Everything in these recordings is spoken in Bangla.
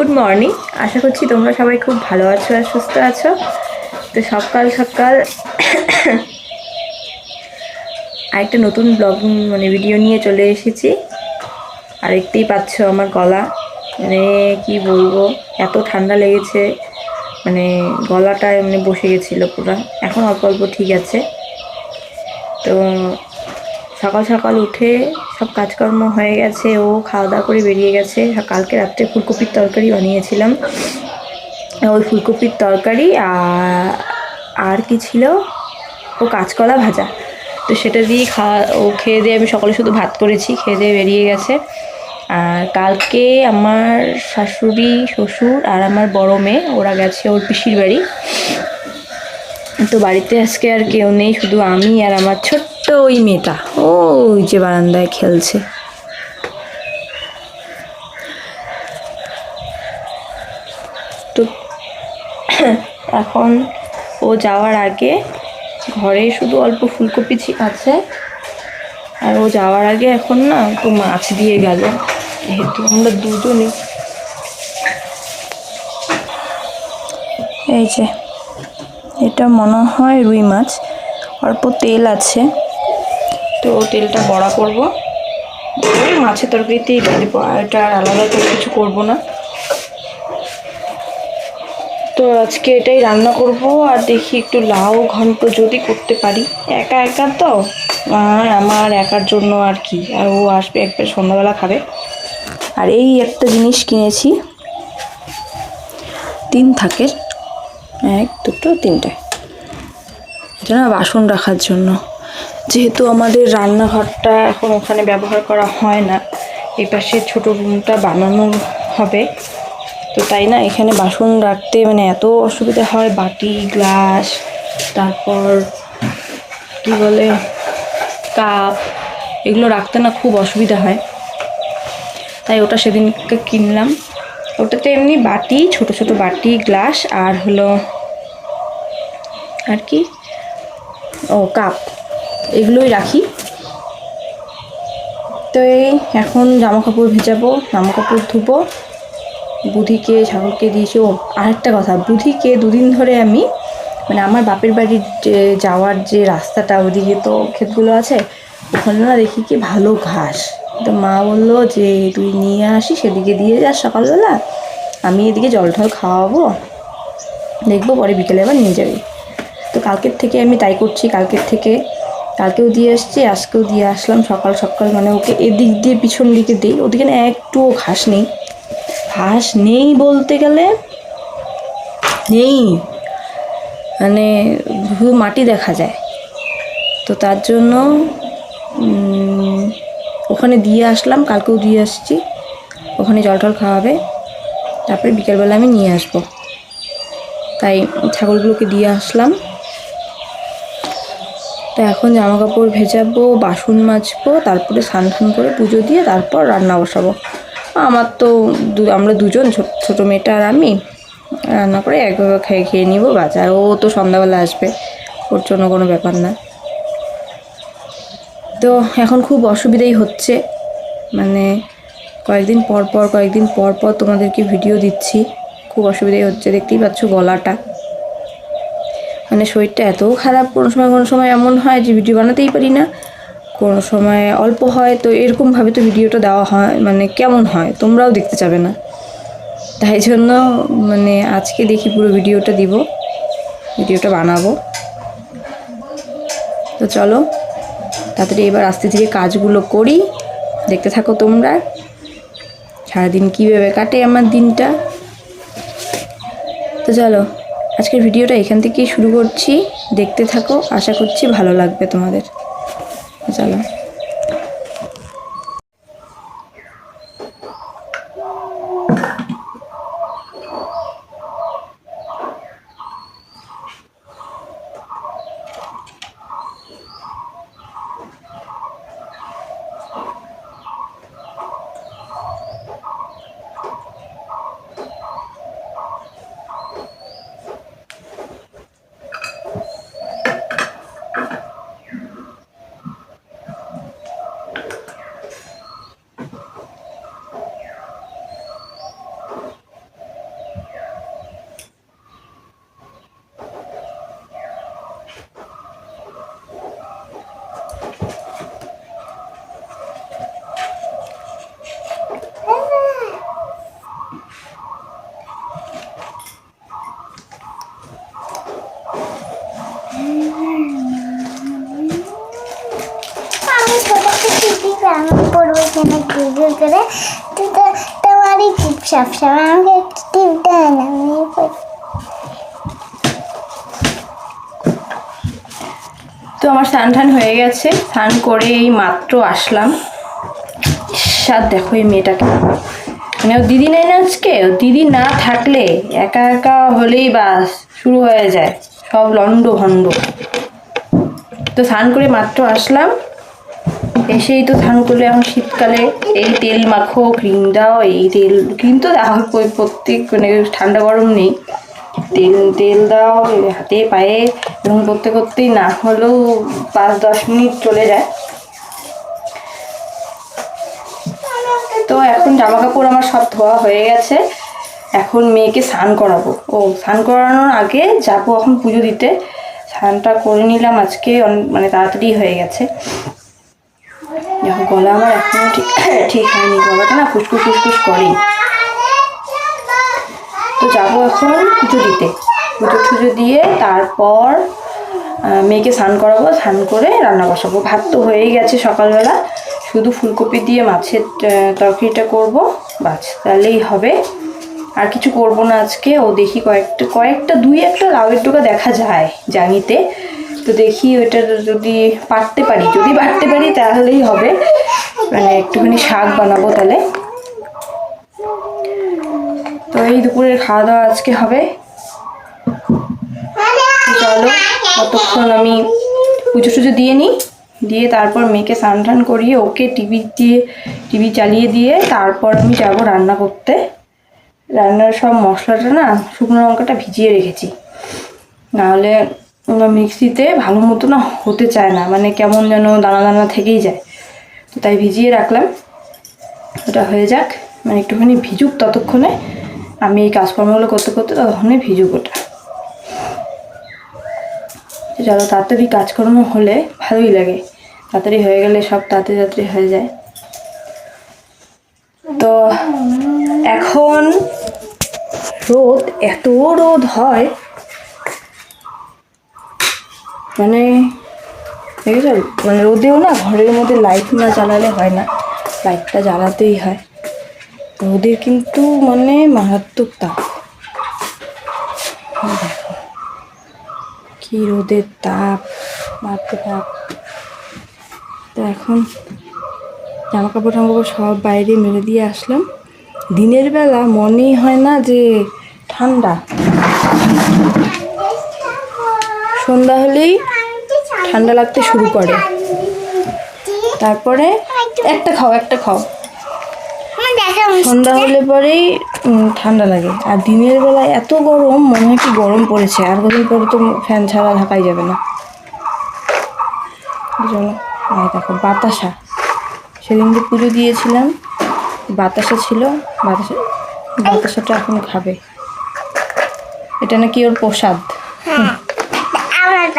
গুড মর্নিং আশা করছি তোমরা সবাই খুব ভালো আছো আর সুস্থ আছো। তো সকাল সকাল আরেকটা নতুন ব্লগ মানে ভিডিও নিয়ে চলে এসেছি। আর দেখতেই পাচ্ছ আমার গলা। মানে কি বলব, এত ঠান্ডা লেগেছে। মানে গলাটা এমনি বসে গেছিল পুরো। এখন অল্প অল্প ঠিক আছে। তো সকাল সকাল উঠে সব কাজকর্ম হয়ে গেছে, ও খাওয়া দাওয়া করে বেরিয়ে গেছে। কালকে রাত্রে ফুলকপির তরকারি বানিয়েছিলাম। ওই ফুলকপির তরকারি আর কি ছিল? ও কাঁচকলা ভাজা। তো সেটা দিয়ে খাওয়া, ও খেয়ে দিয়ে আমি সকালে শুধু ভাত করেছি, খেয়ে দিয়ে বেরিয়ে গেছে। আর কালকে আমার শাশুড়ি, শ্বশুর আর আমার বড় মেয়ে, ওরা গেছে ওর পিসির বাড়ি। তো বাড়িতে আজকে আর কেউ নেই, শুধু আমি আর আমার ছোট্ট ওই মেয়েটা, ওই যে বারান্দায় খেলছে। তো এখন ও যাওয়ার আগে ঘরে শুধু অল্প ফুলকপি আছে। আর ও যাওয়ার আগে এখন না একটু মাছ দিয়ে গেল। যেহেতু আমরা দুজনই এই যে, এটা মনে হয় রুই মাছ। অল্প তেল আছে। তো তেলটা বড়া করব। মাছের তরকারিতেই দিয়ে দেবো এটা আর আলাদা করে কিছু করব না। তো আজকে এটাই রান্না করব আর দেখি একটু লাউ ঘন্ট যদি করতে পারি। একা একা তো? আর আমার একার জন্য আর কি? আর ও আসবে একবার সন্ধ্যাবেলা খাবে। আর এই একটা জিনিস কিনেছি। তিন থাকের। এক, দুটো, তিনটে। এটা না বাসন রাখার জন্য। যেহেতু আমাদের রান্নাঘরটা এখন ওখানে ব্যবহার করা হয় না, এই পাশে ছোটো রুমটা বানানো হবে। তো তাই না, এখানে বাসন রাখতে মানে এত অসুবিধা হয়, বাটি, গ্লাস, তারপর কি বলে, কাপ, এগুলো রাখতে না খুব অসুবিধা হয়। তাই ওটা সেদিনকে কিনলাম। ওটাতে এমনি বাটি, ছোট ছোট বাটি, গ্লাস আর হলো, আর কি? ও, কাপ। এগুলোই রাখি। তো এই এখন জামা কাপড় ভেজাবো জামা কাপড় ধুবো। বুধিকে ছাগলকে দিয়েছি। ও, আরেকটা কথা, বুধিকে দুদিন ধরে আমি মানে আমার বাপের বাড়ির যাওয়ার যে রাস্তাটা, ওদিকে তো ক্ষেতগুলো আছে, ওখানে না দেখি কি ভালো ঘাস। তো মা বলল যে, তুই নিয়ে আসি, সেদিকে দিয়ে যাস সকালবেলা। আমি এদিকে জল টল খাওয়াবো। দেখব পরে বিকেলে আবার নিয়ে যাবি। তো কালকের থেকে আমি তাই করছি, কালকের থেকে কালকেও দিয়ে আসছি, আজকেও দিয়ে আসলাম, সকাল সকাল মানে ওকে এদিক দিয়ে পিছন দিকে দিই। ওদিকে না একটুও ঘাস নেই। ঘাস নেই বলতে গেলে, নেই। মানে শুধু মাটি দেখা যায়। তো তার জন্য ওখানে দিয়ে আসলাম, কালকেও দিয়ে আসছি। ওখানে জল টল খাওয়াবে। তারপরে বিকেলবেলা আমি নিয়ে আসব। তাই ছাগলগুলোকে দিয়ে আসলাম। তো এখন জামা কাপড় ভেজাবো, বাসন মাজবো, তারপরে স্নান টান করে পুজো দিয়ে তারপর রান্না বসাবো। আমার তো আমরা দুজন ছোট ছোটো মেয়েটা আর আমি, রান্না করে একভাবে খেয়ে খেয়ে নিব বাজার ও তো সন্ধ্যাবেলা আসবে, ওর জন্য কোনো ব্যাপার না। তো এখন খুব অসুবিধাই হচ্ছে মানে কয়েকদিন পর পর, কয়েকদিন পর পর তোমাদেরকে ভিডিও দিচ্ছি। খুব অসুবিধাই হচ্ছে, দেখতেই পাচ্ছ গলাটা। মানে শরীরটা এত খারাপ, কোনো সময় কোনো সময় এমন হয় যে ভিডিও বানাতেই পারি না, কোনো সময় অল্প হয়, তো এরকমভাবে তো ভিডিওটা দেওয়া হয় মানে কেমন হয়, তোমরাও দেখতে যাবে না। তাই জন্য মানে আজকে দেখি পুরো ভিডিওটা দিব ভিডিওটা বানাবো। তো চলো, তাড়াতাড়ি এবার আস্তে ধীরে কাজগুলো করি, দেখতে থাকো তোমরা। সারাদিন কীভাবে কাটে আমার দিনটা? তো চলো আজকের ভিডিওটা এখান থেকেই শুরু করছি। দেখতে থাকো আশা করছি ভালো লাগবে তোমাদের। চলো। সবসময় আমাকে একটু টিপ আমি তো আমার স্নান টান হয়ে গেছে। স্নান করে এই মাত্র আসলাম। সাত দেখো এই মেয়েটাকে। মানে ও দিদি নেই না আজকে? ও দিদি না থাকলে একা একা হলেই বাস, শুরু হয়ে যায়। সব লন্ড ভন্ড তো স্নান করে মাত্র আসলাম। এসেই তো স্নান করলে এখন শীতকালে এই তেল মাখো ক্রিম দাও, এই তেল ক্রিম তো প্রত্যেক মানে ঠান্ডা গরম নেই। তেল তেল দাও, হাতে, পায়ে এবং করতে করতেই না হলেও পাঁচ, দশ মিনিট চলে যায়। তো এখন জামা কাপড় আমার সব ধোয়া হয়ে গেছে। এখন মেয়েকে স্নান করাবো। ও, স্নান করানোর আগে যাব এখন পুজো দিতে। স্নানটা করে নিলাম আজকে মানে তাড়াতাড়ি হয়ে গেছে। দেখো, গলা আমার এখনও ঠিক ঠিক হয়নি। গলাটা না ফুসফুস ফুসফুস করেই। তো যাব এখন পুজো দিতে। পুজো টুজো দিয়ে তারপর মেয়েকে স্নান করাবো, স্নান করে রান্না বসাবো। ভাত তো হয়েই গেছে সকালবেলা। শুধু ফুলকপি দিয়ে মাছের তরকারিটা করব, বাস, তাহলেই হবে। আর কিছু করব না আজকে। ও দেখি কয়েকটা কয়েকটা দুই একটা লাউয়ের ডোকা দেখা যায় জানিতে। তো দেখি ওইটা যদি পারতে পারি। যদি পারতে পারি তাহলেই হবে। মানে একটুখানি শাক বানাবো তাহলে। তো এই দুপুরের খাওয়া দাওয়া আজকে হবে। চলো, ততক্ষণ আমি পুজো টুজো দিয়ে নিই। দিয়ে তারপর মেয়েকে স্নান টান করিয়ে ওকে টিভি দিয়ে, টিভি চালিয়ে দিয়ে তারপর আমি যাব রান্না করতে। রান্নার সব মশলাটা না শুকনো লঙ্কাটা ভিজিয়ে রেখেছি। নাহলে মিক্সিতে ভালো মতো না হতে চায় না মানে কেমন যেন দানা দানা থেকেই যায়। তো তাই ভিজিয়ে রাখলাম। ওটা হয়ে যাক মানে একটুখানি ভিজুক ততক্ষণে। আমি এই কাজকর্মগুলো করতে করতে ততক্ষণে ভিজুক ওটা। তো চলো তাড়াতাড়ি কাজকর্ম হলে ভালোই লাগে। তাড়াতাড়ি হয়ে গেলে সব তাড়াতাড়ি তাড়াতাড়ি হয়ে যায়। তো এখন রোদ, এত রোদ হয়। মানে দেখেছ? মানে রোদেও না ঘরের মধ্যে লাইট না জ্বালালে হয় না। লাইটটা জ্বালাতেই হয়। রোদের কিন্তু মানে মারাত্মক তাপ। দেখো। কি রোদের তাপ, মারাত্মক তাপ। তো এখন জামা কাপড় টামা কাপড় সব বাইরে মেলে দিয়ে আসলাম। দিনের বেলা মনেই হয় না যে ঠান্ডা। সন্ধ্যা হলেই ঠান্ডা লাগতে শুরু করে। তারপরে একটা খাও একটা খাও। সন্ধ্যা হলে পরেই ঠান্ডা লাগে। আর দিনের বেলায় এত গরম, মনে হয় কি গরম পড়েছে। আর কদিন পরে তো ফ্যান ছাড়া থাকাই যাবে না। আর দেখো, বাতাসা। সেদিন যে পুজো দিয়েছিলাম, বাতাসা ছিল, বাতাসা, বাতাসাটা এখন খাবে। এটা নাকি ওর প্রসাদ? আমার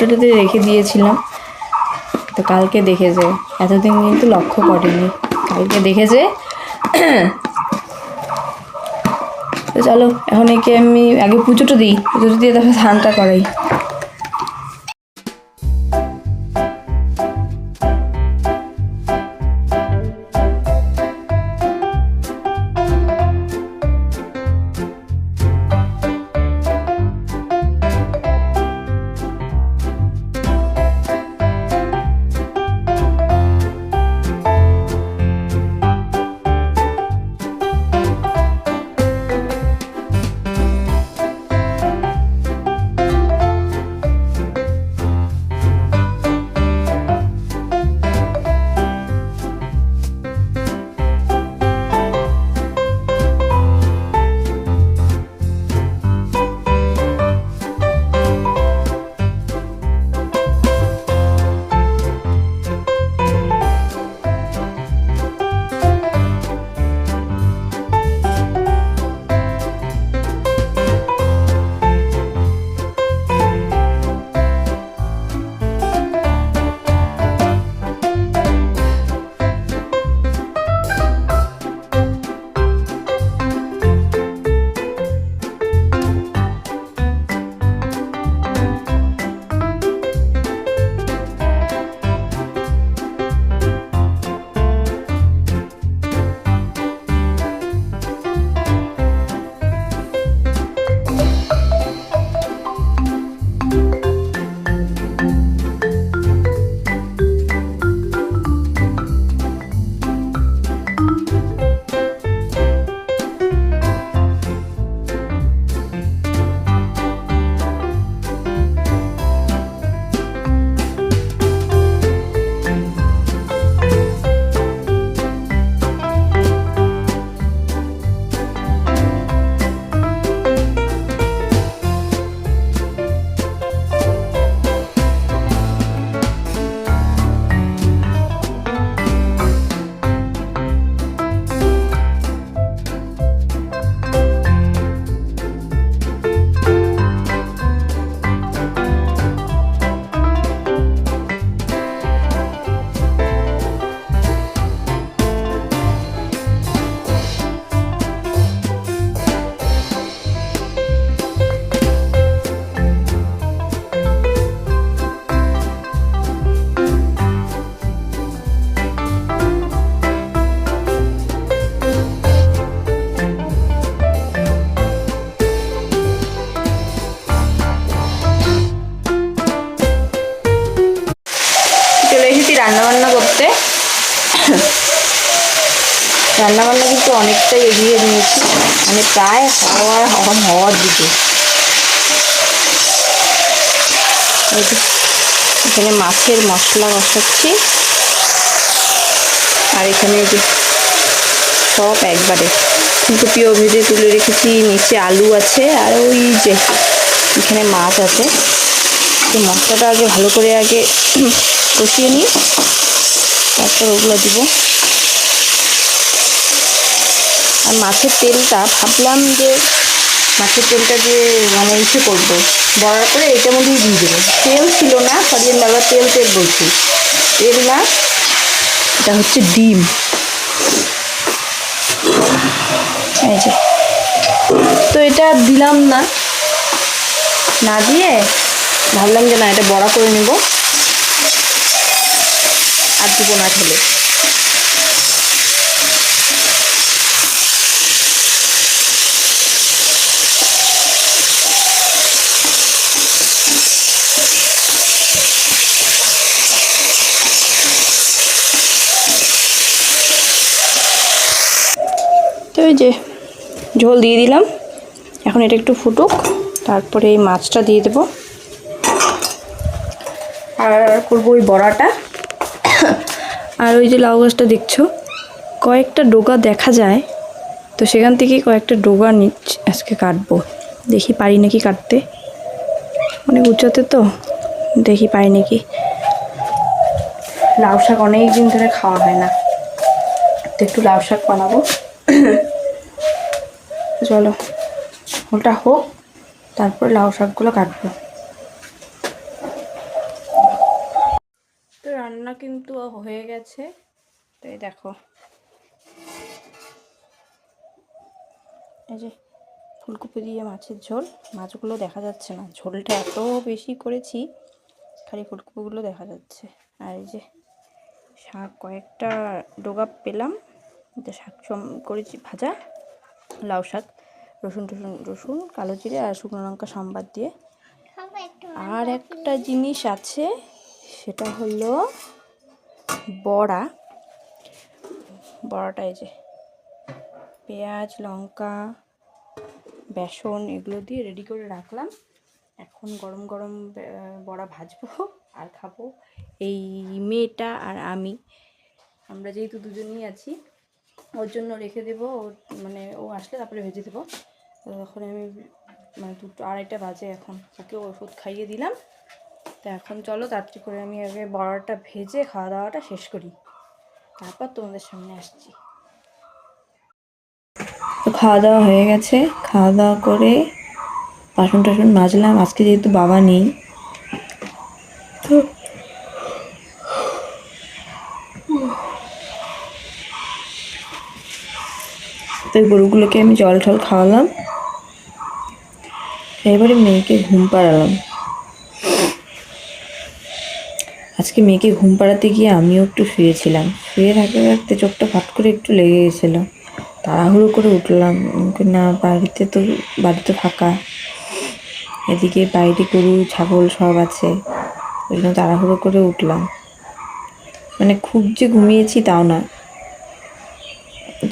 পাতা রেখে দিয়েছিলাম। তো কালকে দেখেছে। এতদিন কিন্তু লক্ষ্য করেনি। কালকে দেখেছে। তো চলো, এখন একে আমি আগে পুজোটা দিই। পুজোটা দিয়ে তারপরে স্নানটা করাই। রান্নাবান্না কিন্তু অনেকটাই এগিয়ে নিয়েছি। মানে প্রায় হওয়ার হওয়ার হওয়ার দিকে। এখানে মাছের মশলা বসাচ্ছি। আর এখানে যে, সব একবারে। ফুলকপিও ভেজে তুলে রেখেছি, নিচে আলু আছে, আর ওই যে, এখানে মাছ আছে। তো মশলাটা আগে ভালো করে আগে কষিয়ে নিই। তারপর ওগুলো দিব। আর মাছের তেলটা ভাবলাম যে মাছের তেলটা যে মানে ইসে করব। বড়ার করে এটার মধ্যেই দিয়ে দেবো। তেল ছিল না সরি আমি তেল তেল বলছি। তেল না এটা হচ্ছে ডিম। এই যে। তো এটা দিলাম না। না দিয়ে ভাবলাম যে না, এটা বড়া করে নেব। আর দিব না ঠেলে তো ওই যে ঝোল দিয়ে দিলাম। এখন এটা একটু ফুটুক, তারপরে এই মাছটা দিয়ে দেবো। আর করব ওই বড়াটা। আর ওই যে লাউ গাছটা দেখছ, কয়েকটা ডোগা দেখা যায়, তো সেখান থেকে কয়েকটা ডোগা নিচ আজকে কাটবো। দেখি পারি নাকি কাটতে। অনেক উঁচাতে তো, দেখি পারি নাকি। লাউ শাক অনেক দিন ধরে খাওয়া হয় না। তো একটু লাউ শাক বানাবো। চলো। ওটা হোক, তারপর লাউ শাকগুলো কাটবো। তো রান্না কিন্তু হয়ে গেছে। তো এই দেখো। এই যে ফুলকপি দিয়ে মাছের ঝোল, মাছগুলো দেখা যাচ্ছে না। ঝোলটা এত বেশি করেছি, খালি ফুলকপিগুলো দেখা যাচ্ছে। আর এই যে শাক, কয়েকটা ডোগা পেলাম। শাক করেছি ভাজা, লাউ শাক। রসুন টসুন রসুন কালো জিরে আর শুকনো লঙ্কা সম্বাদ দিয়ে। আর একটা জিনিস আছে সেটা হলো বড়া। বড়াটা এই যে পেঁয়াজ লঙ্কা বেসন এগুলো দিয়ে রেডি করে রাখলাম। এখন গরম গরম বড়া ভাজবো আর খাব। এই মেয়েটা আর আমি আমরা যেহেতু দুজনেই আছি ওর জন্য রেখে দেবো, ওর মানে ও আসলে তারপরে ভেজে দেবো। তো এখন আমি মানে দুটো আড়াইটা বাজে এখন, ওকে ওষুধ খাইয়ে দিলাম। তো এখন চলো তাড়াতাড়ি করে আমি আগে বড়াটা ভেজে খাওয়া দাওয়াটা শেষ করি। তারপর তোমাদের সামনে আসছি। খাওয়া দাওয়া হয়ে গেছে। খাওয়া দাওয়া করে বাসন টাসন মাজলাম। আজকে যেহেতু বাবা নেই, তো তো গরুগুলোকে আমি জল টল খাওয়ালাম। এবারে মেয়েকে ঘুম পাড়ালাম। আজকে মেয়েকে ঘুম পাড়াতে গিয়ে আমিও একটু শুয়েছিলাম। শুয়ে থাকতে থাকতে চোখটা ফাট করে একটু লেগে গেছিল। তাড়াহুড়ো করে উঠলাম। না, বাড়িতে তো, বাড়িতে ফাঁকা। এদিকে বাইরে গরু, ছাগল সব আছে। ওই জন্য তাড়াহুড়ো করে উঠলাম। মানে খুব যে ঘুমিয়েছি তাও না।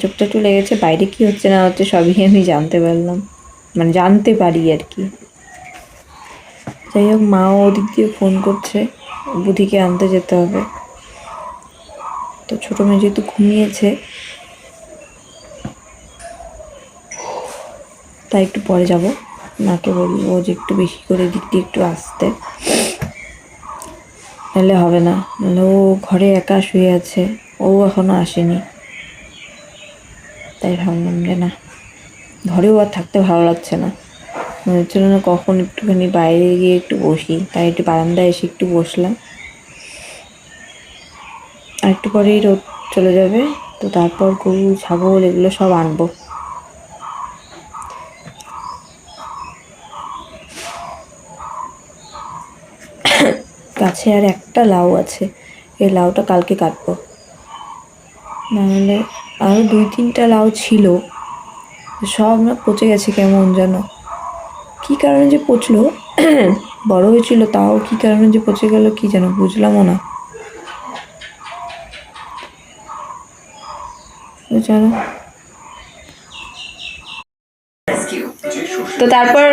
চোখটা একটু লেগেছে, বাইরে কি হচ্ছে না হচ্ছে সবই আমি জানতে পারলাম। মানে জানতে পারি আর কি। যাই হোক মাও ওদিক দিয়ে ফোন করছে, বুধিকে আনতে যেতে হবে। তো ছোটো মেয়ে যেহেতু ঘুমিয়েছে, তাই একটু পরে যাব। মাকে বলব যে একটু বেশি করে দিক দিয়ে একটু আসতে। নাহলে হবে না, নাহলে ও ঘরে একা শুয়ে আছে, ও এখনও আসেনি। তাই ভাবলাম যে না, ঘরেও আর থাকতে ভালো লাগছে না। মনে হচ্ছিল না কখন একটুখানি বাইরে গিয়ে একটু বসি, তাই একটু বারান্দায় এসে একটু বসলাম। আর একটু পরেই রোদ চলে যাবে, তো তারপর গরু, ছাগল এগুলো সব আনব। গাছে আর একটা লাউ আছে, এই লাউটা কালকে কাটবো। নাহলে আরও দুই তিনটা লাউ ছিল। সব না পচে গেছে কেমন যেন কি কারণে যে পচলো? বড় হয়েছিল, তাও কি কারণে যে পচে গেল কি যেন বুঝলামও না। তো তারপর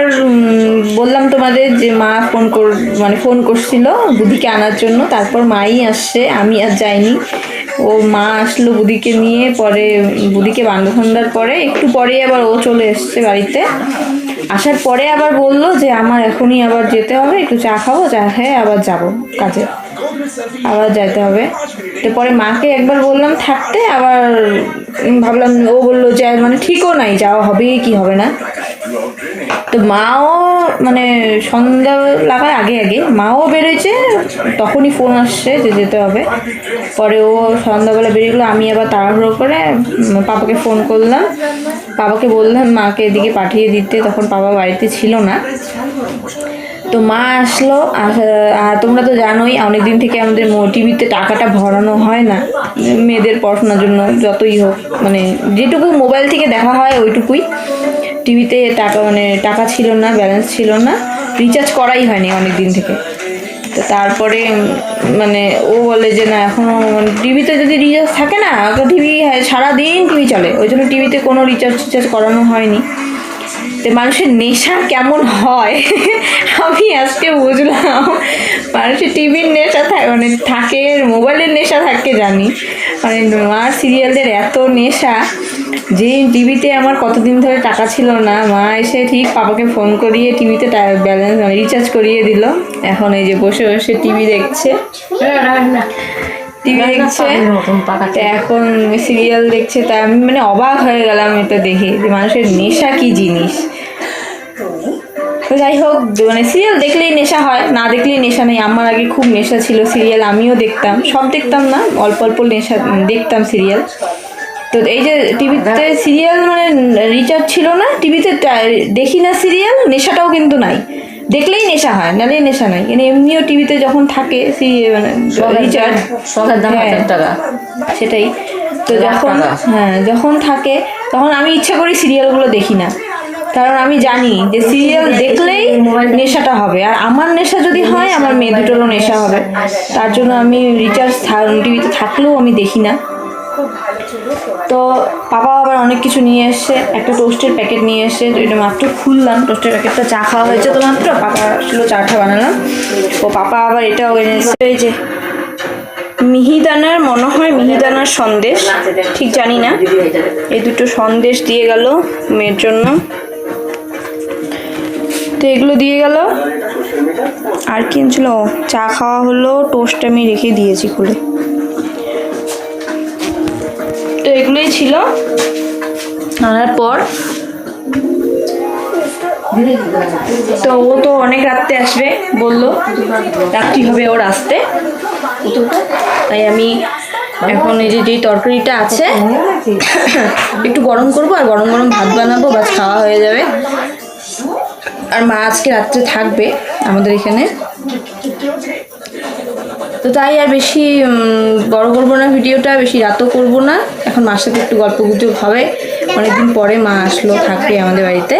বললাম তোমাদের যে মা ফোন কর মানে ফোন করছিল বুদিকে আনার জন্য। তারপর মাই আসছে, আমি আর যাইনি। ও মা আসলো বুদিকে নিয়ে, পরে বুদিকে বান্ধবন্ধার পরে, একটু পরেই আবার ও চলে এসছে বাড়িতে। আসার পরে আবার বলল যে, আমার এখনই আবার যেতে হবে, একটু চা খাব, চা খেয়ে আবার যাব কাজে। আবার যাইতে হবে। তো পরে মাকে একবার বললাম থাকতে, আবার ভাবলাম ও বলল যে মানে ঠিকও নাই, যাওয়া হবে কি হবে না। তো মাও মানে সন্ধ্যা লাগার আগে আগে মাও বেরোয়েছে, তখনই ফোন আসছে যে যেতে হবে। পরে ও সন্ধ্যাবেলা বেরিয়ে গেলো, আমি আবার তাড়াহুড়ো করে পাপাকে ফোন করলাম। বাবাকে বললাম মাকে এদিকে পাঠিয়ে দিতে, তখন বাবা বাড়িতে ছিল না। তো মা আসলো, আর তোমরা তো জানোই অনেক দিন থেকে আমাদের টিভিতে টাকাটা ভরানো হয় না। মেয়েদের পড়াশোনার জন্য যতই হোক মানে যেটুকু মোবাইল থেকে দেখা হয় ওইটুকুই। টিভিতে টাকা মানে টাকা ছিল না, ব্যালেন্স ছিল না রিচার্জ করাই হয়নি অনেক দিন থেকে। তো তারপরে মানে ও বলে যে, না এখনও মানে টিভিতে যদি রিচার্জ থাকে না টিভি সারাদিন টিভি চলে। ওই জন্য টিভিতে কোনো রিচার্জ টিচার্জ করানো হয়নি। মানুষের নেশা কেমন হয়, আমি আজকে বুঝলাম। মানুষের টিভির নেশা থাকে মানে থাকে, মোবাইলের নেশা থাকে জানি। মানে মার সিরিয়ালদের এত নেশা, যে টিভিতে আমার কতদিন ধরে টাকা ছিল না, মা এসে ঠিক পাপাকে ফোন করিয়ে টিভিতে ব্যালেন্স মানে রিচার্জ করিয়ে দিল। এখন এই যে বসে বসে টিভি দেখছে। টিভি দেখছে? এখন সিরিয়াল দেখছে তা আমি মানে অবাক হয়ে গেলাম এটা দেখে যে মানুষের নেশা কি জিনিস। তো যাই হোক মানে সিরিয়াল দেখলেই নেশা হয় না দেখলেই নেশা নেই। আমার আগে খুব নেশা ছিল সিরিয়াল আমিও দেখতাম। সব দেখতাম না অল্প অল্প নেশা দেখতাম সিরিয়াল। তো এই যে টিভিতে সিরিয়াল মানে রিচার্জ ছিল না টিভিতে দেখি না সিরিয়াল নেশাটাও কিন্তু নাই। দেখলেই নেশা হয় নাহলে নেশা নাই মানে এমনিও টিভিতে যখন থাকে সিরিয়াল মানে রিচার্জ হ্যাঁ। টাকা। সেটাই। তো যখন হ্যাঁ যখন থাকে তখন আমি ইচ্ছা করি সিরিয়ালগুলো দেখি না। কারণ আমি জানি যে সিরিয়াল দেখলেই নেশাটা হবে। আর আমার নেশা যদি হয় আমার মেয়ে দুটোরও নেশা হবে। তার জন্য আমি রিচার্জ টিভিতে থাকলেও আমি দেখি না। তো পাপা আবার অনেক কিছু নিয়ে এসছে একটা টোস্টের প্যাকেট নিয়ে এসছে তো এটা মাত্র খুললাম টোস্টের প্যাকেটটা চা খাওয়া হয়েছে তো মাত্র, পাপা আসলো চাটা বানালাম। ও পাপা আবার এটাও এনেছে যে মিহিদানার, মনে হয় মিহিদানার সন্দেশ, ঠিক জানি না। এই দুটো সন্দেশ দিয়ে গেল মেয়ের জন্য। তো এগুলো দিয়ে গেল। আর কি ছিল চা খাওয়া হলো টোস্ট আমি রেখে দিয়েছি খুলে। তো এগুলোই ছিল। আনার পর তো ও তো অনেক রাত্রে আসবে বলল, রাত্রি হবে ওর আসতে। তাই আমি এখন এই যে যেই তরকারিটা আছে, একটু গরম করব আর গরম গরম ভাত বানাবো বাস খাওয়া হয়ে যাবে। আর মা আজকে রাত্রে থাকবে আমাদের এখানে। তো তাই আর বেশি বড় করব না ভিডিওটা বেশি রাতও করব না। এখন মার সাথে একটু গল্প গুজব হবে। অনেকদিন পরে মা আসলো থাকবে আমাদের বাড়িতে।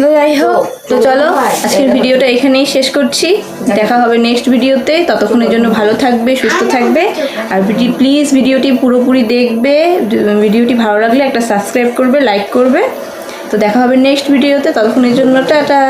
তো যাই হোক তো চলো আজকের ভিডিওটা এখানেই শেষ করছি। দেখা হবে নেক্সট ভিডিওতে। ততক্ষণের জন্য ভালো থাকবে সুস্থ থাকবে। আর ভিডিও প্লিজ ভিডিওটি পুরোপুরি দেখবে। ভিডিওটি ভালো লাগলে একটা সাবস্ক্রাইব করবে লাইক করবে। তো দেখা হবে নেক্সট ভিডিওতে। ততক্ষণের জন্য টাটা।